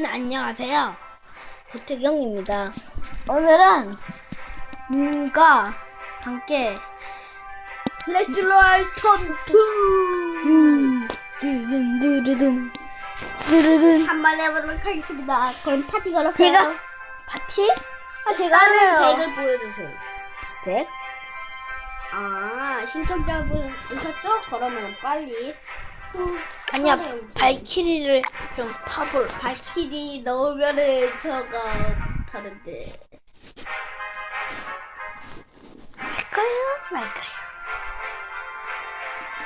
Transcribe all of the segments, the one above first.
네, 안녕하세요. 고태경입니다. 오늘은 님과 함께 플래시로알 전투 드든 드르든 드르든 한번 해보도록 하겠습니다. 그럼 파티 걸었어요. 제가 파티? 아, 제가. 하는 덱을 보여주세요. 네? 아 신청자분 오셨죠? 그러면 빨리 후, 아니야. 발키리를 좀 파볼 발키리 넣으면은 저가 못하는데 할까요? 말까요?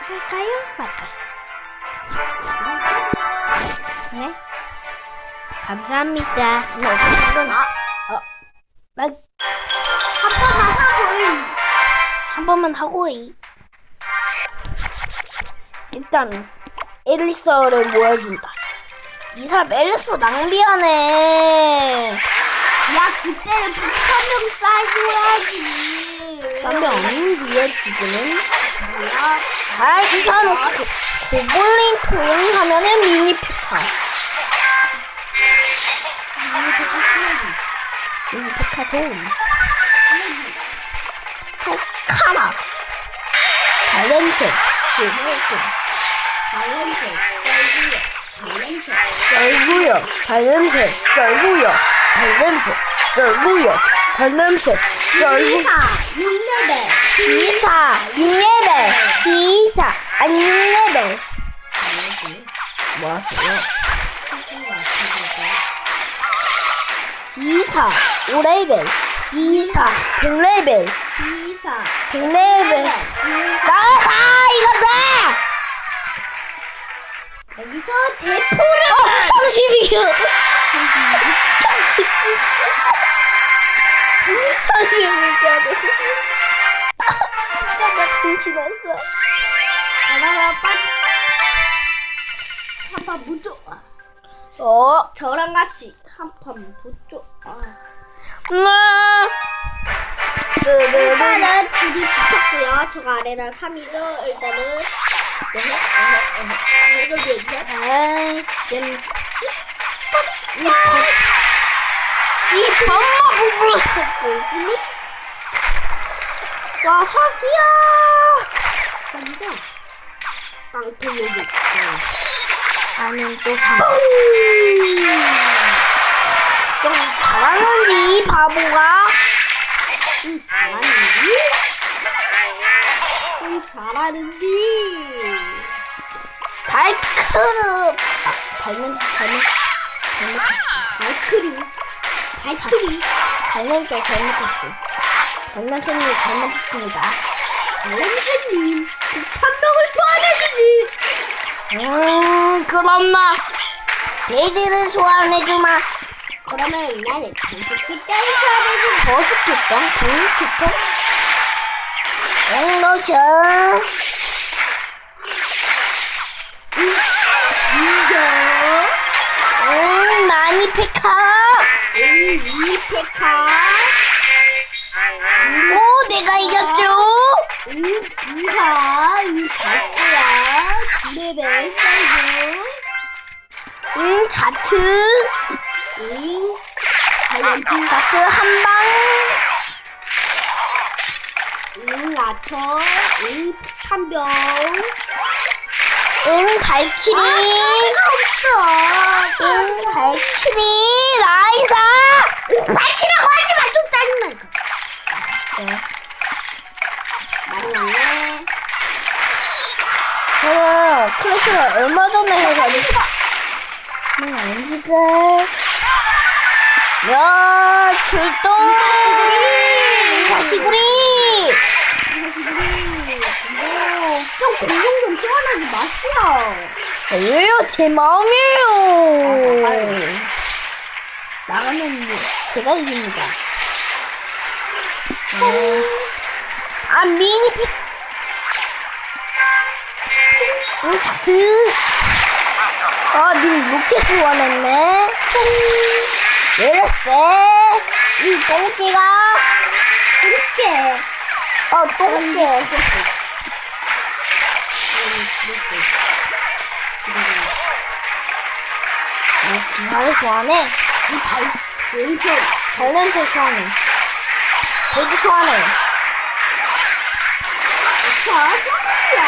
할까요? 말까요? 네? 감사합니다. 네, 이건 아, 어, 말, 한 번만 하고 한 번만 하고 이. 일단 엘리서를 모아준다. 이 사람 엘리서 낭비하네. 야 그때는 북한명 쌀줘야지 쌍명 아닌데요 지금은? 뭐야 아, 이 사람은 고, 고블린 포용 하면은 미니 피카. 미니 피카 좀. 칼카라. 발렌트. 발렌트. 발렌트 썰구요. 발냄새. 썰구요. 발냄새. 썰구요. 발냄새. 썰구. 이사 6레벨 기사 6레벨. 기사 아니 6레벨. 뭐 하세요? 기사 5레벨. 기사 100레벨. 이사 100레벨. 여기서 대포를 어, 32요. 32개 하겠어. 잠깐만, 정신 없어. 하나가 빠 한판 무조 어, 저랑 같이 한판 무조 아. 나. 뜨르르. 일단은 둘이 붙였고요 저 아래는 3이죠 일단은 이거 뭐냐 아이, 잼. 이 범마 부부로 와 사기야 사기죠 빵통 여기 나는 또 삼. 좀 잘하는데, 이 바보가. 응 잘하는디 응 잘하는 디 발크르. 아, 발냄새, 발냄새. 발크리 발크리 발냄새 잘못했어. 발냄새님 잘못했습니다. 렌즈님 한명을 소환해주지 음, 그럼 나. 레이드를 소환해주마. 그러면 나는 공식기 때를 소환해주지 버스켓병, 독립켓병. 앵로션. 이겨 음, 많이 페카. 응 이 페카 오, 내가 이겼죠? 응 기사 응 발코야 두레벨 사이즈 응, 자트. 응 자이언트 자트 한 방. 응 아처 응 판병 응, 발키리. 없어 응, 발키리. 라이사. 발키라고 하지 마 좀 짜증나 네. 많이 왔네 저는 클래스를 얼마 전에 해가지고. 응, 아니가. 야, 출동! 사시구리! 좀 공룡 좀 소환하지 마시오 왜요? 제 마음이에요. 나가면 제가 이깁니다. 음. 아, 미니픽. 응, 자트. 아, 님 로켓을 원했네. 내렸어. 이 똥개가. 이렇게 어, 똥개. 이렇게 나를 좋아하네. 이 발, 엄청. 발냄새 좋아하네. 되게 좋아하네. 자, 야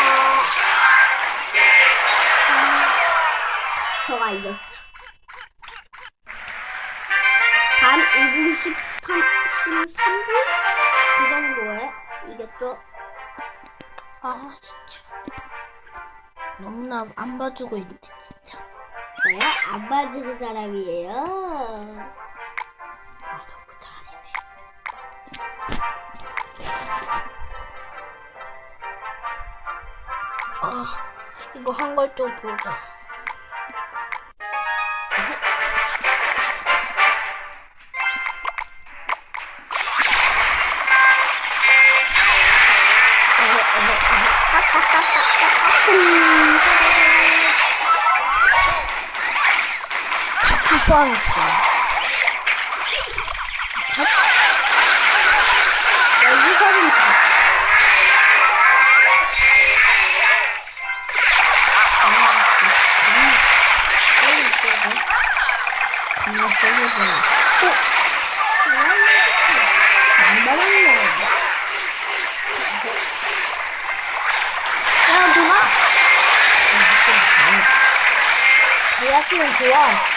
저가 이겼죠. 단 2분 13, 13분? 그 정도에 이겼죠. 아, 진짜. 너무나 안 봐주고 있네, 진짜. 저요? 안 봐주는 사람이에요. 아, 너무 잘하네. 아, 이거 한 걸 좀 보자. 같이 포함했어. 여기 사진 다. 정말 세계구나. 안 받았네. 야, 누나? 지하철은 좋아.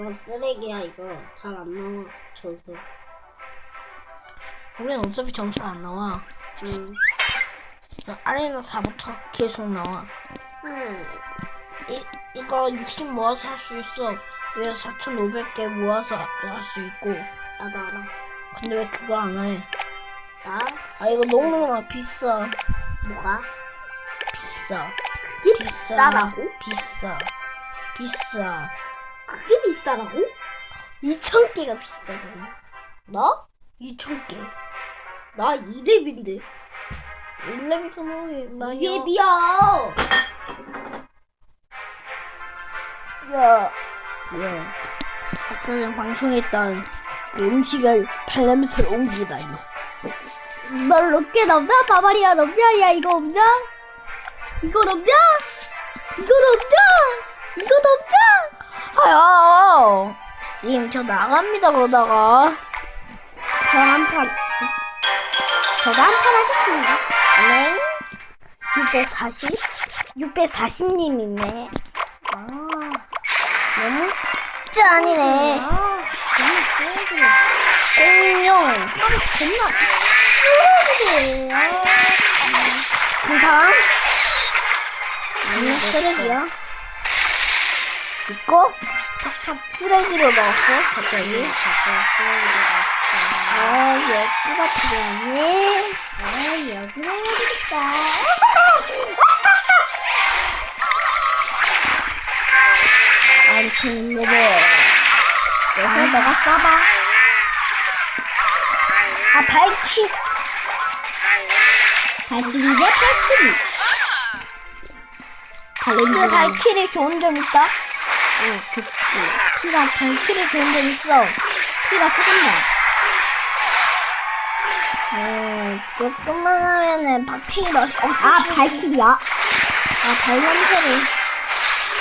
음, 이거. 쓰레기야 이거 잘 안 나와 저도 우린 어차피 점수 안 나와. 음. 아레나 4부터 계속 나와. 음. 이, 이거 60 모아서 할 수 있어. 이거 4,500개 모아서 할 수 있고. 나도 알아 근데 왜 그거 안 해? 나 아, 이거 너무나 비싸. 뭐가 비싸. 그게 비싸. 비싸라고 비싸. 비싸. 그게 비싸라고 2,000개가 비싸다고. 나 2,000개. 나 2렙인데 1렙이 너무 많이. 2렙이야 야. 야. 아까 전 방송했던 그 음식을 발냄새로 옮기다니. 널 높게 넘자 바바리아 넘자 야 이거 넘자 이거 넘자 이거 넘자 이거 넘자 아야! 님, 저 나갑니다, 그러다가. 저 한판 저도 한판 하겠습니다 네? 640? 640님 있네. 아 너무 짠이네. 아, 너무 쓰레기. 공룡. 겁나. 부상? 아니, 쓰레기야. 이거? 쓰레기로 넣었어, 갑자기. 아, 예쁘가 필요하니? 아, 여기로 해야겠다. 아무튼, 여보. 여기서 내가 써봐. 아, 발키. 내 발길이. 근데 발키리 좋은 점 있다? 응, 그치. 피가 발키리 좋은 점 있어. 피가 조금만. 음, 조금만 하면은 박테리 맛 없을 아, 발길이야? 아, 발냄새를.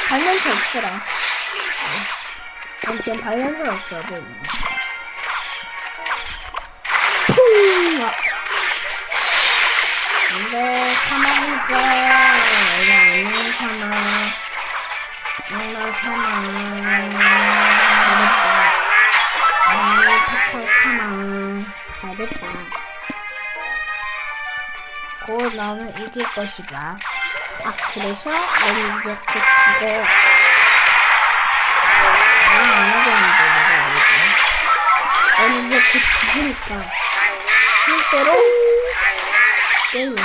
발냄새 없애라. 난 지금 발냄새 없어, 보이네. 푸! 근데 사망이죠. 이 사망. 잘했다. 아니, 페터 사망. 잘했다. 곧 나는 이길 것이다. 아, 그래서 너는 이제 그 이거 나는 안 하겠는데 내가 알지. 너는 이제 그 죽으니까 실제로 게임을 해.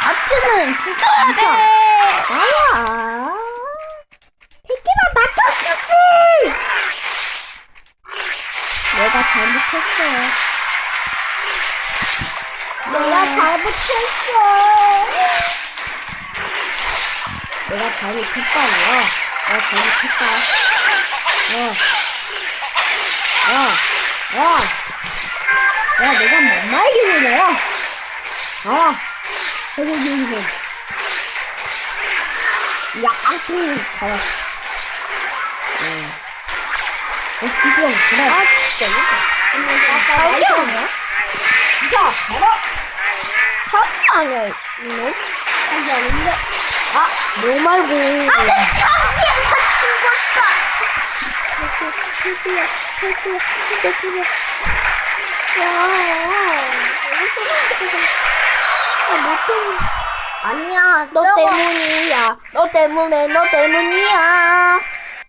같이는 죽여야 돼. 아야. 새끼만 맞췄겠지! 내가 잘못했어. 내가 잘못했어. 내가 잘못했다고요. 내가 잘못했다. 어. 야, 야, 야, 내가 만나게 되네요. 아, 해보기 힘. 야, 앙, 가라. 어, 지금 그래. 아, 진짜. 이거. 아, 이거 아니야? 자, 가라. 사 아니야, 이놈? 하지 않은데. 아, 뭐 말고. 안돼, 창피해서 죽었어. 탈출해, 탈출해, 탈출해. 야, 아, 못 때문에. 아니야, 너 저거- 때문이야. 너 때문에, 너 때문이야.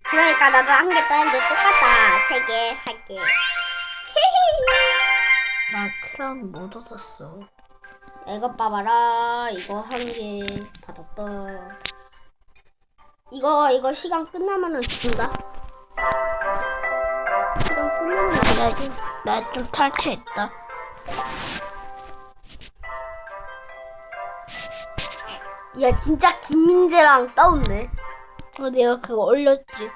그러니까 나도 한개 따는데 똑같다. 세개 할게. 나 크라운 못 얻었어. 이거 봐봐라. 이거 한 개 받았다. 이거 이거 시간 끝나면은 준다. 시간 끝나면 준다. 나좀 탈퇴했다. 야 진짜 김민재랑 싸웠네. 어, 내가 그거 올렸지.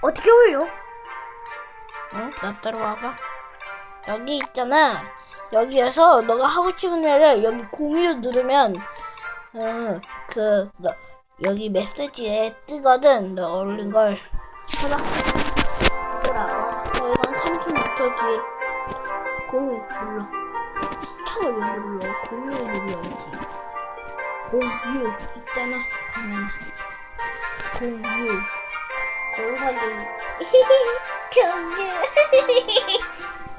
어떻게 올려? 응? 나 따라와봐. 여기 있잖아. 여기에서 너가 하고 싶은 애를 여기 공유 누르면, 응, 그, 너, 여기 메시지에 뜨거든. 너 올린 걸. 봐봐. 뭐라고? 어, 이건 36초 뒤에 공유 눌러. 시청을 왜 눌러? 공유 눌러야지. 공유 있잖아. 가면 공유. 공사기. 경유.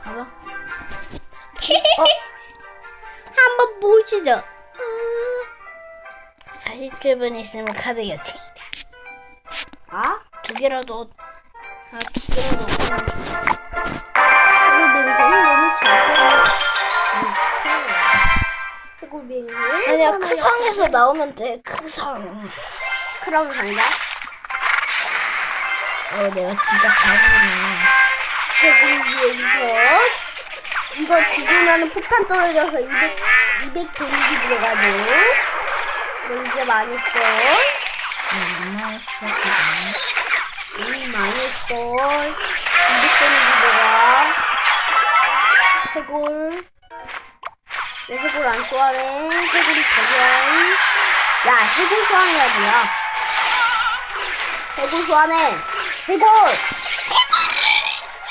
봐봐. 한번 보시죠. 40분 있으면 카드 여체이다. 아? 두 개라도 얻- 아, 두 개라도. 이거 맹세는 너무 잘이 거 맹세. 아니야 그 상에서 나오면 돼. 그 상. 그럼 상자. 어 내가 진짜. 최고 위에서 이거 죽으면 폭탄 떨어져서 200 200 데미지 들어가고 이제 망했어. 얼마나 했어 지금. 이미 망했어. 200 데미지 들어가. 해골. 내 해골 안 좋아해. 해골이 대견. 야, 해골 소환해야 돼요. 해골 소환해. 해골!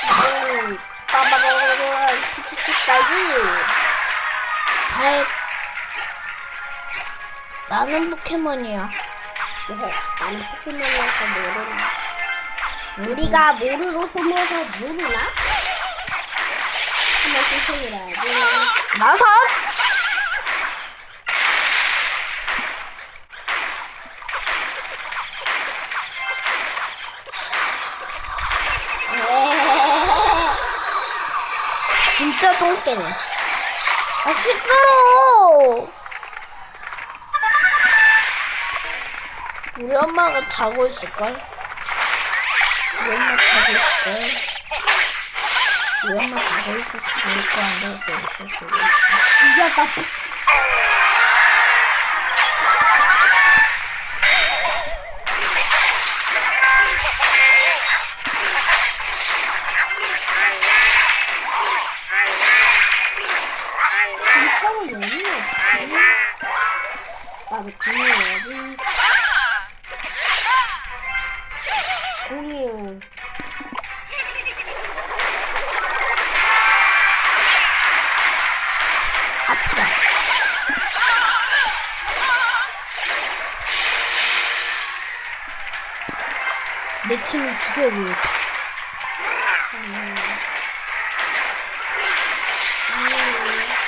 해골! 빠바바바바. 칙칙칙 딸기. 발. 나는 포켓몬이야. 네, 나는 포켓몬이어서 모르나. 우리가 모르로 숨어서 모르나? 한번 신청이라야지. 진짜 똥개네. 아 시끄러. 우리 엄마가 자고 있을걸? 우리 엄마 자고 있을걸? 우리 엄마 자고 있을 자고 있고 안 자고 있을 수도 있어. 이겼다. 나도 공유해야지. 공유. 합시다. 내 팀을 죽여보여.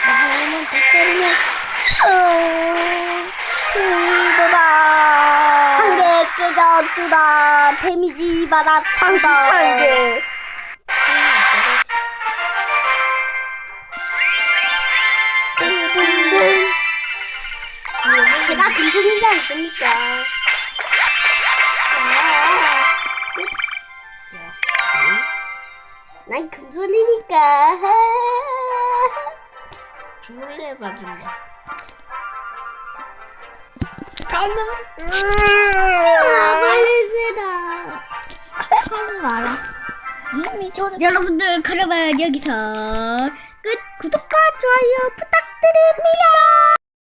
나만 더 때리면 승리도다. 한개 깨졌구나. 데미지 받았다. 31개. 둥둥둥. 제가 금수인지 않습니까? 난 금손이니까. 줄래 봐줄래. 방금. 아, 빨리 쓰다. 하지 마라. 이미 저래. 여러분들, 그러면 여기서 끝. 구독과 좋아요 부탁드립니다.